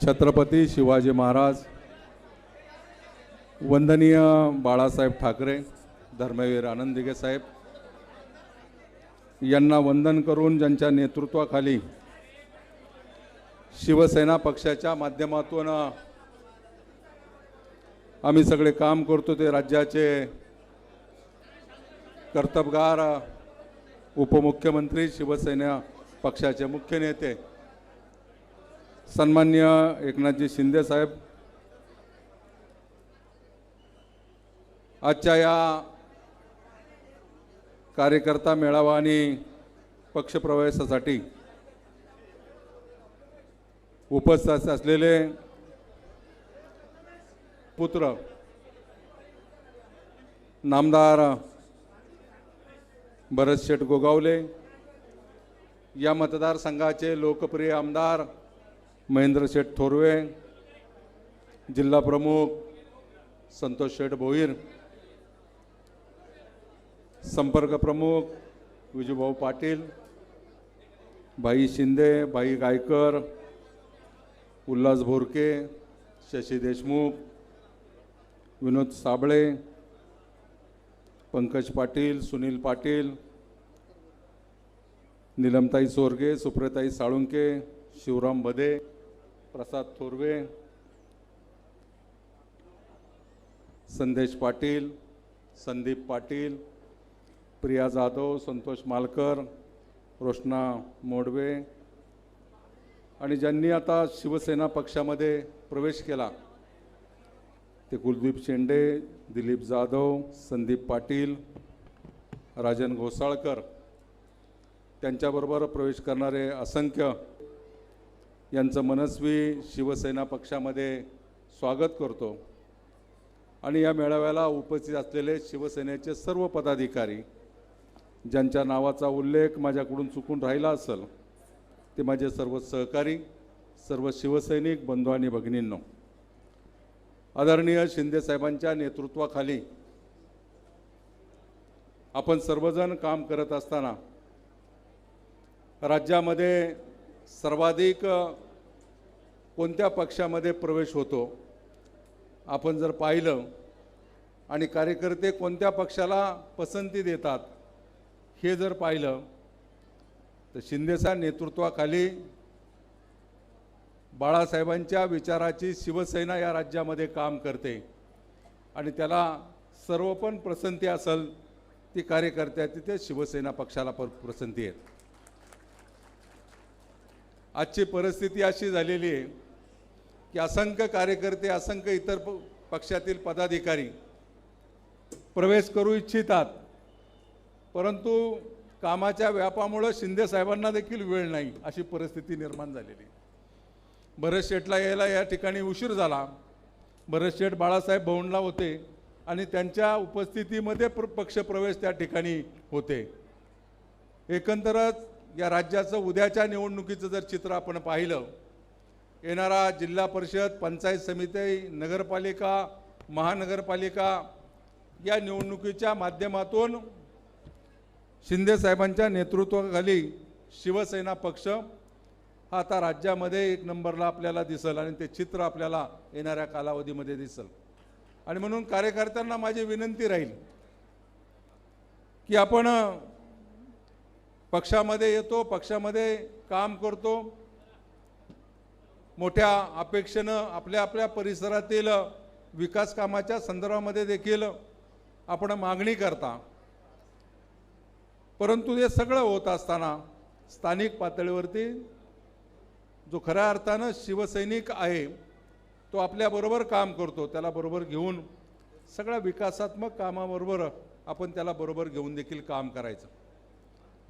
छत्रपती शिवाजी महाराज वंदनीय बाळासाहेब ठाकरे धर्मवीर आनंद साहेब यांना वंदन करून ज्यांच्या नेतृत्वाखाली शिवसेना पक्षाच्या माध्यमातून आम्ही सगळे काम करतो ते राज्याचे कर्तबगार उपमुख्यमंत्री शिवसेना पक्षाचे मुख्य नेते सन्मान्य एकनाथजी शिंदे साहेब. आजच्या या कार्यकर्ता मेळावा आणि पक्षप्रवेशासाठी उपस्थित असलेले पुत्र नामदार भरत शेठ गोगावले या मतदारसंघाचे लोकप्रिय आमदार महेंद्र शेठ थोरवे जिल्हा प्रमुख संतोष शेठ भोईर संपर्क प्रमुख विजूभाऊ पाटील भाई शिंदे भाई गायकर उल्हास भोरके शशी देशमुख विनोद साबळे पंकज पाटील सुनील पाटील निलमताई सोरगे सुप्रताई साळुंके शिवराम बदे प्रसाद थोरवे संदेश पाटील संदीप पाटील प्रिया जाधव संतोष मालकर रोशना मोडवे आणि ज्यांनी आता शिवसेना पक्षामध्ये प्रवेश केला ते कुलदीप शेंडे दिलीप जाधव संदीप पाटील राजन घोसाळकर त्यांच्याबरोबर प्रवेश करणारे असंख्य यांचं मनस्वी शिवसेना पक्षामध्ये स्वागत करतो. आणि या मेळाव्याला उपस्थित असलेले शिवसेनेचे सर्व पदाधिकारी ज्यांच्या नावाचा उल्लेख माझ्याकडून चुकून राहिला असेल ते माझे सर्व सहकारी सर्व शिवसैनिक बंधू आणि भगिनींनो आदरणीय शिंदेसाहेबांच्या नेतृत्वाखाली आपण सर्वजण काम करत असताना राज्यामध्ये सर्वाधिक कोणत्या पक्षामध्ये प्रवेश होतो? आपण जर पाहिलं आणि कार्यकर्ते कोणत्या पक्षाला पसंती देतात हे जर पाहिलं तर शिंदेच्या नेतृत्वाखाली बाळासाहेबांच्या विचाराची शिवसेना या राज्यामध्ये काम करते आणि त्याला सर्व पण पसंती असेल ती कार्यकर्त्या तिथे शिवसेना पक्षाला पण पसंती आहेत. आजची परिस्थिती अशी झालेली आहे की असंख्य कार्यकर्ते असंख्य इतर प पक्षातील पदाधिकारी प्रवेश करू इच्छितात. परंतु कामाच्या व्यापामुळं शिंदे साहेबांना देखील वेळ नाही अशी परिस्थिती निर्माण झालेली. भरत शेठला यायला या ठिकाणी उशीर झाला. भरत शेठ बाळासाहेब भवनला होते आणि त्यांच्या उपस्थितीमध्ये प्र पक्षप्रवेश त्या ठिकाणी होते. एकंदरच या राज्याचं उद्याच्या निवडणुकीचं जर चित्र आपण पाहिलं येणारा जिल्हा परिषद पंचायत समिती नगरपालिका महानगरपालिका या निवडणुकीच्या माध्यमातून शिंदे साहेबांच्या नेतृत्वाखाली शिवसेना पक्ष हा आता राज्यामध्ये एक नंबरला आपल्याला दिसल आणि ते चित्र आपल्याला येणाऱ्या कालावधीमध्ये दिसल. आणि म्हणून कार्यकर्त्यांना माझी विनंती राहील की आपण पक्षामध्ये येतो पक्षामध्ये काम करतो. मोठ्या अपेक्षेनं आपल्या आपल्या परिसरातील विकास कामाच्या संदर्भामध्ये देखील आपण मागणी करता. परंतु हे सगळं होत असताना स्थानिक पातळीवरती जो खऱ्या अर्थानं शिवसैनिक आहे तो आपल्याबरोबर काम करतो. त्याला बरोबर घेऊन सगळ्या विकासात्मक कामाबरोबर आपण त्याला बरोबर घेऊन देखील काम करायचं.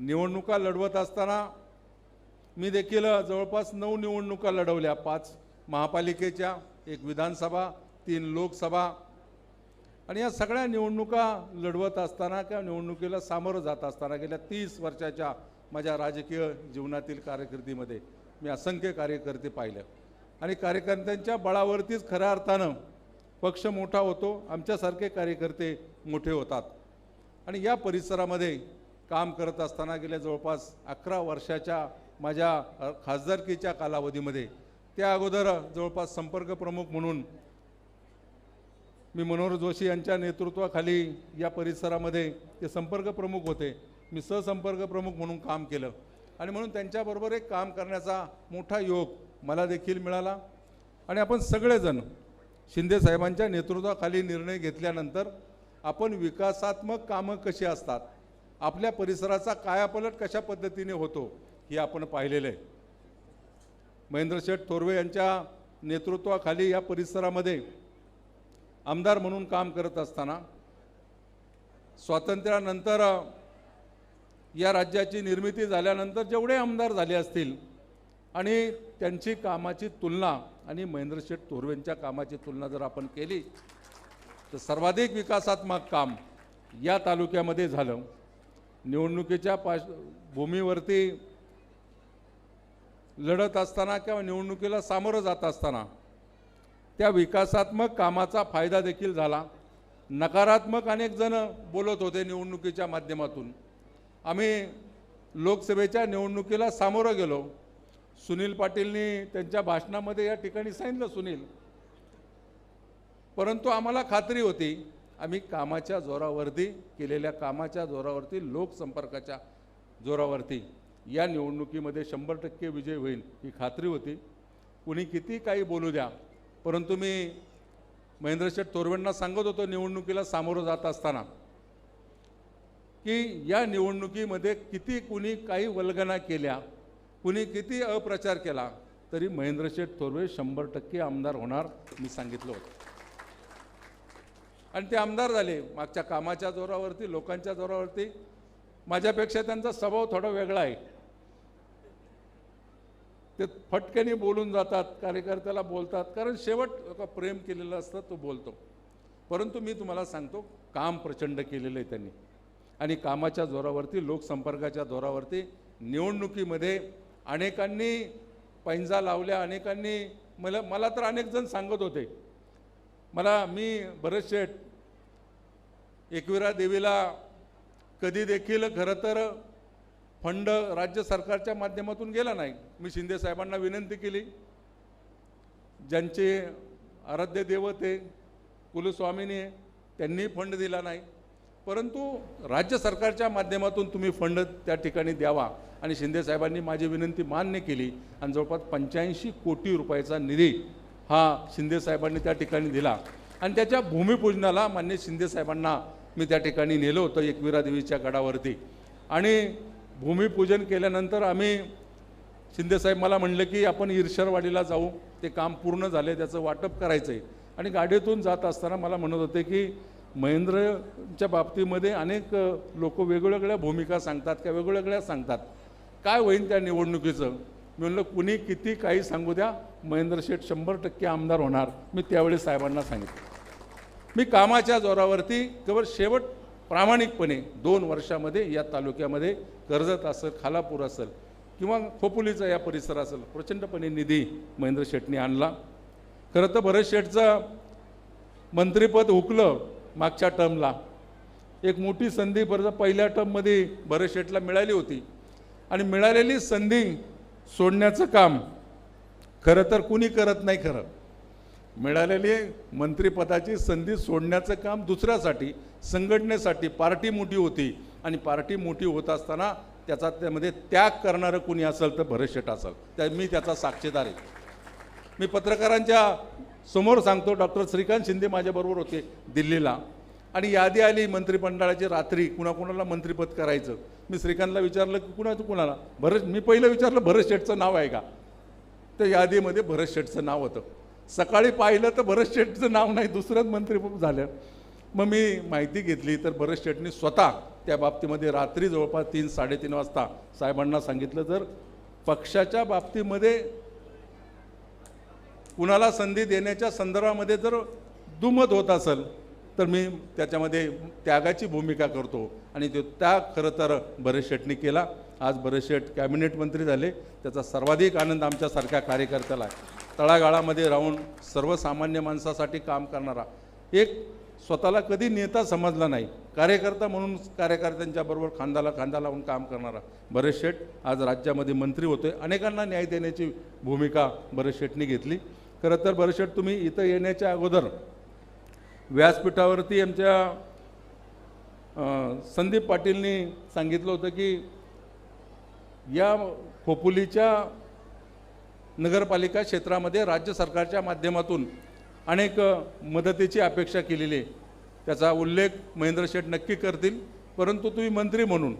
निवडणुका लढवत असताना मी देखील जवळपास नऊ निवडणुका लढवल्या. पाच महापालिकेच्या एक विधानसभा तीन लोकसभा. आणि या सगळ्या निवडणुका लढवत असताना किंवा निवडणुकीला सामोरं जात असताना गेल्या तीस वर्षाच्या माझ्या राजकीय जीवनातील कार्यकिर्दीमध्ये मी असंख्य कार्यकर्ते पाहिलं. आणि कार्यकर्त्यांच्या बळावरतीच खऱ्या अर्थानं पक्ष मोठा होतो. आमच्यासारखे कार्यकर्ते मोठे होतात. आणि या परिसरामध्ये काम करत असताना गेल्या जवळपास अकरा वर्षाच्या माझ्या खासदारकीच्या कालावधीमध्ये. त्या अगोदर जवळपास संपर्क प्रमुख म्हणून मी मनोहर जोशी यांच्या नेतृत्वाखाली या परिसरामध्ये ते संपर्क प्रमुख होते. मी सहसंपर्क प्रमुख म्हणून काम केलं. आणि म्हणून त्यांच्याबरोबर एक काम करण्याचा मोठा योग मला देखील मिळाला. आणि आपण सगळेजण शिंदे साहेबांच्या नेतृत्वाखाली निर्णय घेतल्यानंतर आपण विकासात्मक कामं कशी असतात आपल्या परिसराचा कायापलट कशा पद्धतीने होतो हे आपण पाहिलेलं आहे. महेंद्रशेठ थोरवे यांच्या नेतृत्वाखाली या परिसरामध्ये आमदार म्हणून काम करत असताना स्वातंत्र्यानंतर या राज्याची निर्मिती झाल्यानंतर जेवढे आमदार झाले असतील आणि त्यांची कामाची तुलना आणि महेंद्रशेठ थोरवेंच्या कामाची तुलना जर आपण केली तर सर्वाधिक विकासात्मक काम या तालुक्यामध्ये झालं. निवडणुकीच्या पाश भूमीवरती लढत असताना किंवा निवडणुकीला सामोरं जात असताना त्या विकासात्मक कामाचा फायदा देखील झाला. नकारात्मक अनेक जण बोलत होते निवडणुकीच्या माध्यमातून. आम्ही लोकसभेच्या निवडणुकीला सामोरं गेलो. सुनील पाटीलनी त्यांच्या भाषणामध्ये या ठिकाणी सांगितलं सुनील परंतु आम्हाला खात्री होती आम्ही कामाच्या जोरावरती केलेल्या कामाच्या जोरावरती लोकसंपर्काच्या जोरावरती या निवडणुकीमध्ये शंभर टक्के विजय होईल ही खात्री होती. कुणी किती काही बोलू द्या परंतु मी महेंद्रशेठ तोरवेंना सांगत होतो निवडणुकीला सामोरं जात असताना की या निवडणुकीमध्ये किती कुणी काही वल्गना केल्या कुणी किती अप्रचार केला तरी महेंद्रशेठ थोरवे शंभर टक्के आमदार होणार मी सांगितलं होतं. आणि ते आमदार झाले. मागच्या कामाच्या जोरावरती लोकांच्या जोरावरती. माझ्यापेक्षा त्यांचा स्वभाव थोडा वेगळा आहे. ते फटक्याने बोलून जातात कार्यकर्त्याला बोलतात. कारण शेवट प्रेम केलेलं असतं तो बोलतो. परंतु मी तुम्हाला सांगतो काम प्रचंड केलेलं आहे त्यांनी. आणि कामाच्या जोरावरती लोकसंपर्काच्या जोरावरती निवडणुकीमध्ये अनेकांनी पैंजा लावल्या अनेकांनी मला मला तर अनेक जण सांगत होते. मला मी बरेचसे एकविरा देवीला कधी देखील खरं तर फंड राज्य सरकारच्या माध्यमातून गेला नाही. मी शिंदे साहेबांना विनंती केली. ज्यांचे आराध्य देवते आहे कुलस्वामिनी त्यांनी फंड दिला नाही. परंतु राज्य सरकारच्या माध्यमातून तुम्ही फंड त्या ठिकाणी द्यावा. आणि शिंदे साहेबांनी माझी विनंती मान्य केली. आणि जवळपास पंच्याऐंशी कोटी रुपयाचा निधी हा शिंदे साहेबांनी त्या ठिकाणी दिला. आणि त्याच्या भूमिपूजनाला मान्य शिंदे साहेबांना मी त्या ठिकाणी नेलो होतं एकविरा देवीच्या गडावरती. आणि भूमिपूजन केल्यानंतर आम्ही शिंदेसाहेब मला म्हणलं की आपण ईर्षरवाडीला जाऊ. ते काम पूर्ण झाले त्याचं वाटप करायचं आहे आणि गाडीतून जात असताना मला म्हणत होते की महेंद्रच्या बाबतीमध्ये अनेक लोक वेगवेगळ्या भूमिका सांगतात किंवा वेगवेगळ्या सांगतात. काय होईल त्या निवडणुकीचं? मी म्हणलं कुणी किती काही सांगू द्या महेंद्र शेठ शंभर टक्के आमदार होणार. मी त्यावेळी साहेबांना सांगितलं. मी कामाच्या जोरावरती केवळ शेवट प्रामाणिकपणे दोन वर्षामध्ये या तालुक्यामध्ये कर्जत असेल खालापूर असेल किंवा खोपोलीचा या परिसर असेल प्रचंडपणे निधी महेंद्र शेटने आणला. खरं तर भरत शेठचं मंत्रिपद हुकलं मागच्या टर्मला एक मोठी संधी बरं पहिल्या टर्ममध्ये भरत शेठला मिळाली होती. आणि मिळालेली संधी सोडण्याचं काम. खरं तर कुणी करत नाही खरं. मिळालेली मंत्रिपदाची संधी सोडण्याचं काम दुसऱ्यासाठी संघटनेसाठी पार्टी मोठी होती आणि पार्टी मोठी होत असताना त्याचा त्यामध्ये त्याग करणारं कुणी असेल तर भरत शेठ असेल. त्या मी त्याचा साक्षीदार आहे. मी पत्रकारांच्या समोर सांगतो डॉक्टर श्रीकांत शिंदे माझ्याबरोबर होते दिल्लीला. आणि यादी आली मंत्रिमंडळाची रात्री कुणाकुणाला मंत्रिपद करायचं. मी श्रीकांतला विचारलं की कुणाचं कुणाला? भरत मी पहिलं विचारलं भरत शेठचं नाव आहे का? तर यादीमध्ये भरत शेठचं नाव होतं. सकाळी पाहिलं तर भरत शेठचं नाव नाही दुसरंच मंत्री झालं मग मी माहिती घेतली तर भरत शेठनी स्वतः त्या बाबतीमध्ये रात्री जवळपास तीन साडेतीन वाजता साहेबांना सांगितलं जर पक्षाच्या बाबतीमध्ये कुणाला संधी देण्याच्या संदर्भामध्ये जर दुमत होत असेल तर मी त्याच्यामध्ये त्यागाची भूमिका करतो. आणि तो त्याग खरं तर बरेच शेटनी केला. आज बरेच शेट कॅबिनेट मंत्री झाले. त्याचा सर्वाधिक आनंद आमच्यासारख्या कार्यकर्त्याला आहे. तळागाळामध्ये राहून सर्वसामान्य माणसासाठी काम करणारा एक स्वतःला कधी नेता समजला नाही. कार्यकर्ता म्हणून कार्यकर्त्यांच्याबरोबर खांदाला खांदा लावून काम करणारा बरेच शेठ आज राज्यामध्ये मंत्री होते अनेकांना न्याय देण्याची भूमिका बरेच शेठनी घेतली. खरं तर बरेच शेठ तुम्ही इथं येण्याच्या अगोदर व्यासपीठावरती आमच्या संदीप पाटीलनी सांगितलं होतं की या खोपोलीच्या नगरपालिका क्षेत्रामध्ये राज्य सरकारच्या माध्यमातून अनेक मदतीची अपेक्षा केलेली आहे. त्याचा उल्लेख महेंद्र शेठ नक्की करतील. परंतु तुम्ही मंत्री म्हणून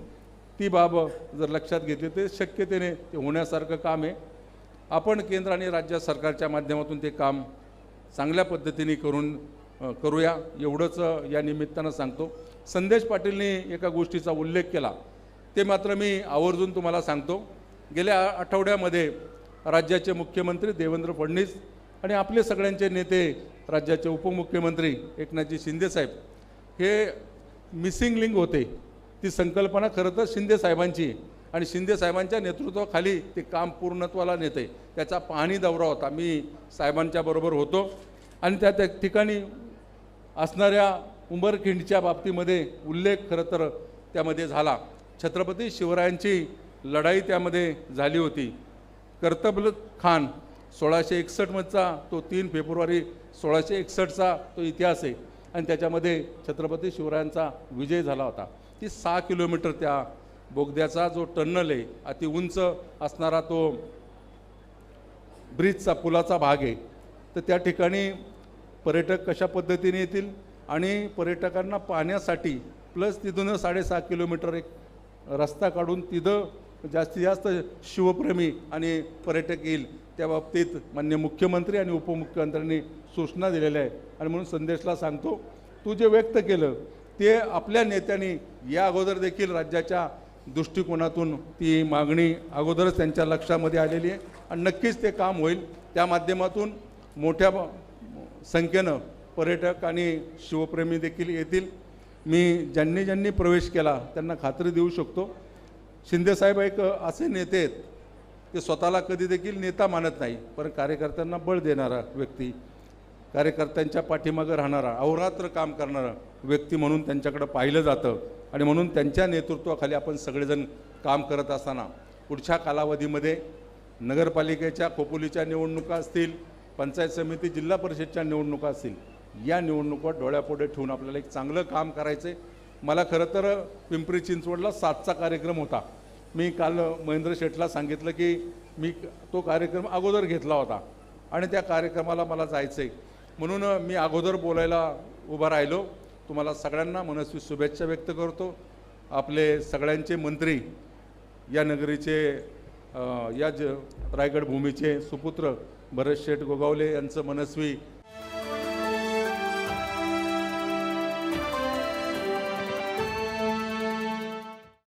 ती बाब जर लक्षात घेतली ते शक्यतेने ते होण्यासारखं काम आहे. आपण केंद्र आणि राज्य सरकारच्या माध्यमातून ते काम चांगल्या पद्धतीने करून करूया. एवढंच या निमित्तानं सांगतो. संदेश पाटीलनी एका गोष्टीचा उल्लेख केला. ते मात्र मी आवर्जून तुम्हाला सांगतो. गेल्या आठवड्यामध्ये राज्याचे मुख्यमंत्री देवेंद्र फडणवीस आणि आपले सगळ्यांचे नेते राज्याचे उपमुख्यमंत्री एकनाथजी शिंदेसाहेब हे मिसिंग लिंक होते. ती संकल्पना खरं तर शिंदेसाहेबांची आणि शिंदे साहेबांच्या नेतृत्वाखाली ते काम पूर्णत्वाला नेते. त्याचा पाहणी दौरा होता. मी साहेबांच्या बरोबर होतो. आणि त्या त्या ठिकाणी असणाऱ्या उंबरखिंडच्या बाबतीमध्ये उल्लेख खरं तर त्यामध्ये झाला. छत्रपती शिवरायांची लढाई त्यामध्ये झाली होती. कर्तबल खान सोळाशे एकसष्टमधचा तो तीन फेब्रुवारी सोळाशे एकसष्टचा तो इतिहास आहे आणि त्याच्यामध्ये छत्रपती शिवरायांचा विजय झाला होता. ती सहा किलोमीटर त्या बोगद्याचा जो टन्नल आहे अति उंच असणारा तो ब्रिजचा पुलाचा भाग आहे. तर त्या ठिकाणी पर्यटक कशा पद्धतीने येतील आणि पर्यटकांना पाहण्यासाठी प्लस तिथून साडेसहा किलोमीटर एक रस्ता काढून तिथं जास्तीत जास्त शिवप्रेमी आणि पर्यटक येईल. त्या बाबतीत मान्य मुख्यमंत्री आणि उपमुख्यमंत्र्यांनी सूचना दिलेल्या आहे आणि म्हणून संदेशला सांगतो तू जे व्यक्त केलं ते आपल्या नेत्यांनी या अगोदर देखील राज्याच्या दृष्टिकोनातून ती मागणी अगोदरच त्यांच्या लक्षामध्ये आलेली आहे. आणि नक्कीच ते काम होईल. त्या माध्यमातून मोठ्या संख्येनं पर्यटक आणि शिवप्रेमी देखील येतील. मी ज्यांनी ज्यांनी प्रवेश केला त्यांना खात्री देऊ शकतो. शिंदेसाहेब एक असे नेते आहेत ते स्वतःला कधी देखील नेता मानत नाही पण कार्यकर्त्यांना बळ देणारा व्यक्ती कार्यकर्त्यांच्या पाठीमागं राहणारा अहोरात्र काम करणारा व्यक्ती म्हणून त्यांच्याकडं पाहिलं जातं. आणि म्हणून त्यांच्या नेतृत्वाखाली आपण सगळेजण काम करत असताना पुढच्या कालावधीमध्ये नगरपालिकेच्या खोपोलीच्या निवडणुका असतील पंचायत समिती जिल्हा परिषदच्या निवडणुका असतील या निवडणुका डोळ्यापुढे ठेवून आपल्याला एक चांगलं काम करायचं आहे मला खरं तर पिंपरी चिंचवडला सातचा कार्यक्रम होता. मी काल महेंद्र शेठला सांगितलं की मी तो कार्यक्रम अगोदर घेतला होता आणि त्या कार्यक्रमाला मला जायचं आहे म्हणून मी अगोदर बोलायला उभा राहिलो. तुम्हाला सगळ्यांना मनस्वी शुभेच्छा व्यक्त करतो. आपले सगळ्यांचे मंत्री या नगरीचे या ज रायगड भूमीचे सुपुत्र भरत शेठ गोगावले यांचं मनस्वी